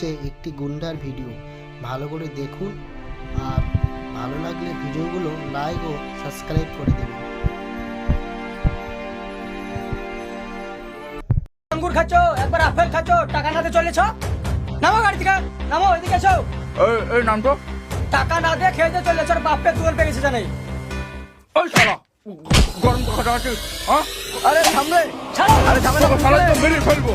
হচ্ছে একটি গুন্ডার ভিডিও। ভালো করে দেখুন আর ভালো লাগলে ভিডিওগুলো লাইক ও সাবস্ক্রাইব করে দেবেন। আঙ্গুর খাচ্ছ? একবার আপেল খাচ্ছ? টাকা না দিয়ে চলেছ? নামো গাড়ি থেকে। নামো এদিকে এসো। এই এই নাম তো টাকা না দিয়ে খেয়ে দিয়ে চলেছ আর বাপকে দুয়ার পেয়ে গেছে জানাই ওই শালা গরম কথা আছে হ্যাঁ? আরে সামনে ছাড়ো। আরে মেরে ফেলব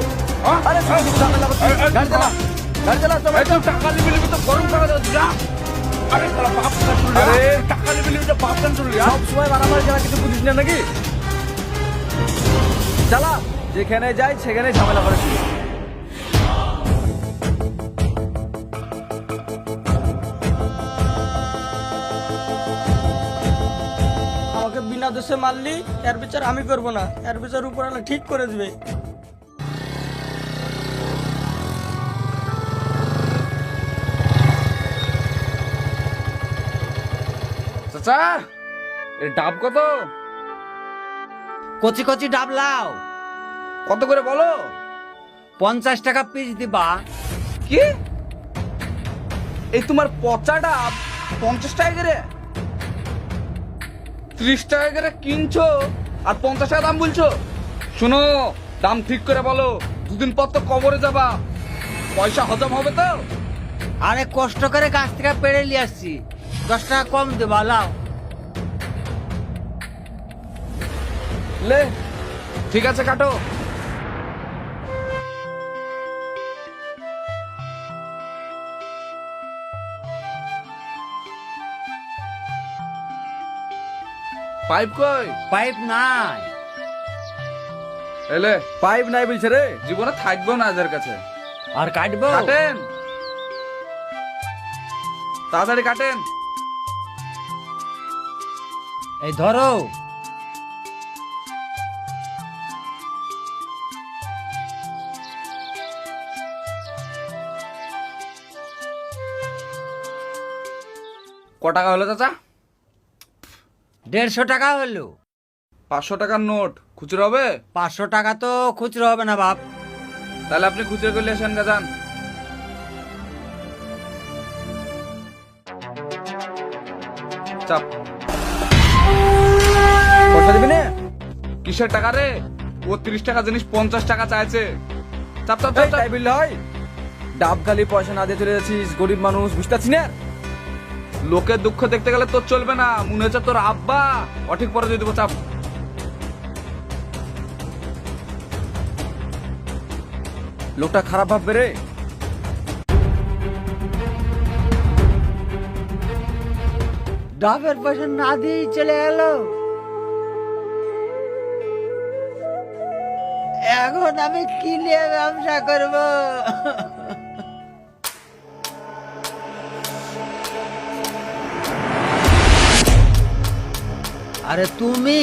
হ্যাঁ? আরে শুধু গাড়ি চালা তো টাকা নিবি নিবি তো গরম টাকা দাও যা। আরে শালা বাপ না শুনলি আরে। টাকা নিবি নিবি তো বাপ না শুনলি সব সময় মারামারি যারা কিছু বুঝিস না নাকি? চালা যেখানে যাই সেখানে ঝামেলা করে। আমাকে বিনা দোষে মারলি এর বিচার আমি করব না। এর বিচার উপর ঠিক করে দিবে। চাচা এই ডাব কত? কচি কচি ডাব লাও। কত করে বলো? পঞ্চাশ টাকা পিস দিবা। কি? এই তোমার পচা ডাব পঞ্চাশ টাকা করে? ত্রিশ টাকা করে কিনছো আর পঞ্চাশ টাকা দাম বলছো? শোনো দাম ঠিক করে বলো দুদিন পর তো কবরে যাবা। পয়সা হজম হবে তো? আরে কষ্ট করে গাছ থেকে পেড়ে নিয়ে আসছি। দশ টাকা কম দেবা লাও। লে ঠিক আছে কাটো। পাইপ কই? পাইপ নাই। এলে পাইপ নাই বলছে রে জীবনে থাকবেও না এদের কাছে। আর কাটবো? কাটেন। তাড়াতাড়ি কাটেন। এই ধরো। ক টাকা হলো চাচা? দেড়শো টাকা হলো। পাঁচশো টাকার নোট। খুচরো হবে? পাঁচশো টাকা তো খুচরো হবে না বাপ। তাহলে আপনি খুচরো করলে এসেন গা যান। চাপ। পয়সা দিবি না? কিসের টাকা রে? ও তিরিশ টাকা জিনিস পঞ্চাশ টাকা চাইছে। চাপ চাপ চাপ তাই বললে হয়? ডাব খালি পয়সা না দিয়ে চলে যাচ্ছিস গরিব মানুষ বুঝতে না? লোকের দুঃখ দেখতে গেলে তোর চলবে না মনে হচ্ছে তোর আব্বা। অঠিক পরে দিয়ে দেবো চাপ। লোকটা খারাপ ভাববে রে। ডাবের পয়সা না দিয়েই চলে গেল এখন আমি কি নিয়ে ব্যবসা করব? আরে তুমি,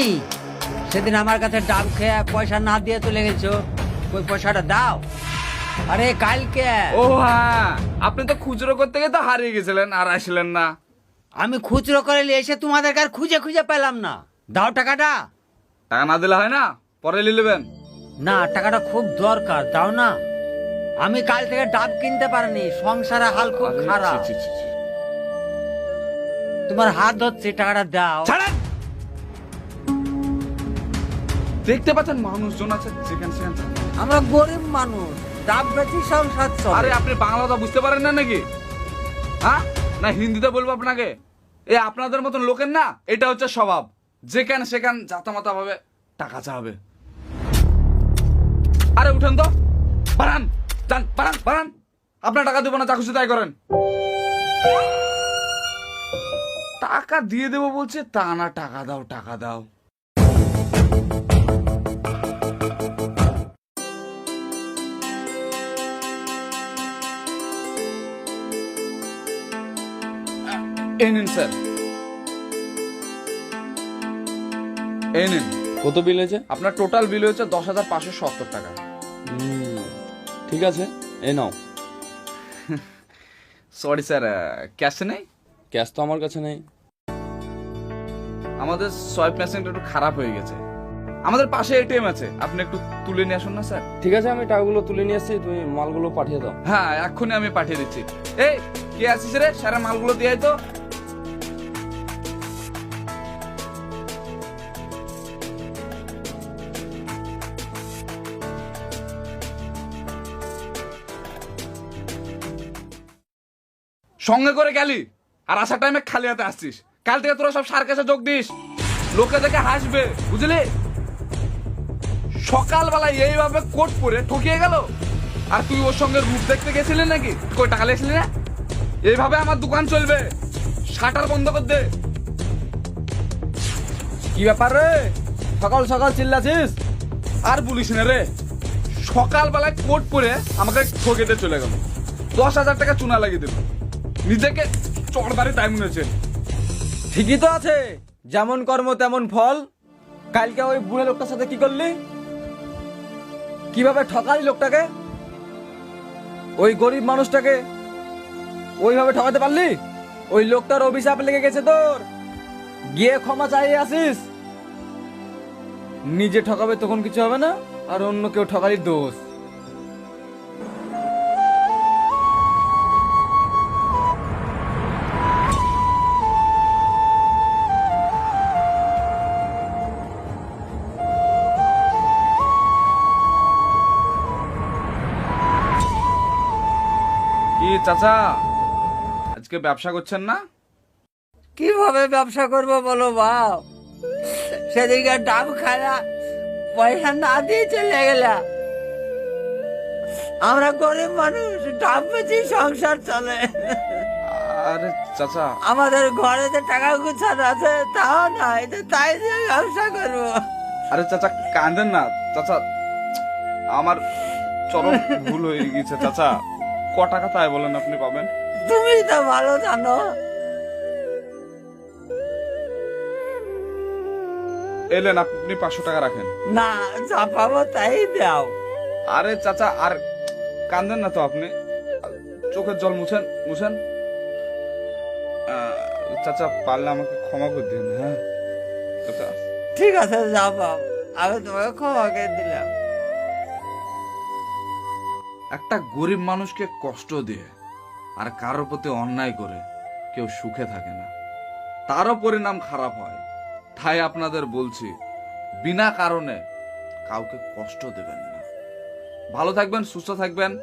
সেদিন আমার কাছে ডাব খেয়ে পয়সা না দিয়ে চলে গেছো। ওই পয়সাটা দাও। আরে কালকে ও হ্যাঁ আপনি তো খুচরো করতে গিয়ে তো হারিয়ে গেছিলেন আর আসলেন না। আমি খুচরো করে নিয়ে এসে তোমাদের কার খুঁজে খুঁজে পেলাম না। দাও টাকাটা। টাকা না দিলে হয় না? পরে নিয়ে নেবেন। না টাকাটা খুব দরকার দাও না। আমি কাল থেকে ডাব কিনতে পারিনি সংসারে হাল খুব খারাপ। তোমার হাত ধরছে টাকাটা দাও। দেখতে পাচ্ছেন মানুষজন আছে সেখানে থাকে। আমরা গরিব মানুষ ডাব বেচি সংসার আরে চলে আপনি বাংলাটা বুঝতে পারেন না নাকি? হ্যাঁ? না, হিন্দিতে বলব আপনাকে? এ আপনাদের মতন লোকের না? এটা হচ্ছে স্বভাব। যেখানে সেখান জাতামাতা ভাবে টাকা চাবে। আরে, উঠেন তো। বাড়ান, যান, বাড়ান আপনার টাকা দেবো না, যা তাই করেন। টাকা দিয়ে দেবো বলছে, তা না, টাকা দাও টাকা দাও। এই নিন স্যার। এই নিন। কত বিল হয়েছে? আপনার টোটাল বিল হয়েছে দশ হাজার পাঁচশো সত্তর টাকা। ঠিক আছে এই নাও। সরি স্যার ক্যাশে নেই? ক্যাশ তো আমার কাছে নেই। আমাদের সোয়াইপ মেশিনটা একটু খারাপ হয়ে গেছে। আমাদের পাশে এটিএম আছে আপনি একটু তুলে নিয়ে আসুন না স্যার? ঠিক আছে আমি টাকাগুলো তুলে নিয়ে আসছি তুমি মালগুলো পাঠিয়ে দাও। হ্যাঁ এক্ষুনি আমি পাঠিয়ে দিচ্ছি। এই কে আছিস রে? সারা মালগুলো দিয়ে তো। সঙ্গে করে গেলি। আর আসার টাইমে খালি হাতে আসছিস। কাল থেকে তোরা সব সার্কাসে যোগ দিস। লোকে দেখে হাসবে, বুঝলি? সকালবেলায় এইভাবে কোট পরে ঠকিয়ে গেল। আর তুই ওর সঙ্গে রূপ দেখতে গেছিলি নাকি? কই, টাকা লেগেছিলি না? এইভাবে আমার দোকান চলবে। শাটার বন্ধ কর দে। কি ব্যাপার রে? সকাল সকাল চিল্লাছিস? আর বলিস না রে। সকালবেলায় কোট পরে আমাকে ঠকেতে চলে গেল। দশ হাজার টাকা চুনা লাগিয়ে দিল। নিজেকে চড়দারি তাই মনে হচ্ছে। ঠিকই তো আছে, যেমন কর্ম তেমন ফল। কালকে ওই বুড়ে লোকটার সাথে কি করলি? কীভাবে ঠকালি লোকটাকে? ওই গরিব মানুষটাকে ওইভাবে ঠকাতে পারলি? ওই লোকটার অভিশাপ লেগে গেছে তোর। গিয়ে ক্ষমা চাইয়ে আসিস। নিজে ঠকাবে তখন কিছু হবে না, আর অন্য কেউ ঠকালির দোষ। চাচা আজকে ব্যবসা করছেন না? কীভাবে ব্যবসা করব বলো বাপ? সেদিকে ডাব খায়া পয়সা না দিয়ে চলে গেলা আমরা গরিব মানুষ ডাব বেচি সংসার চলে। আরে চাচা। আমাদের ঘরে যে টাকা গুছানো আছে তাও নয় তো তাই দিয়ে ব্যবসা করব। আরে চাচা কাঁদেন না। চাচা আমার চরম ভুল হয়ে গেছে চাচা। ক টাকা তাই বলেন আপনি পাবেন? তুমি তো ভালো জানো। এলেন আপনি পাঁচশো টাকা রাখেন। না যা পাবো তাই দাও। আরে চাচা আর কান্দেন না তো আপনি? চোখের জল মুছেন মুছেন। চাচা পারলে আমাকে ক্ষমা করে দিন হ্যাঁ? চাচা। ঠিক আছে যা পাও আমি তোমাকে ক্ষমা করে দিলাম। একটা গরিব মানুষকে কষ্ট দিয়ে আর কারোর প্রতি অন্যায় করে কেউ সুখে থাকে না। তারও পরিণাম খারাপ হয়। তাই আপনাদের বলছি, বিনা কারণে কাউকে কষ্ট দেবেন না। ভালো থাকবেন, সুস্থ থাকবেন।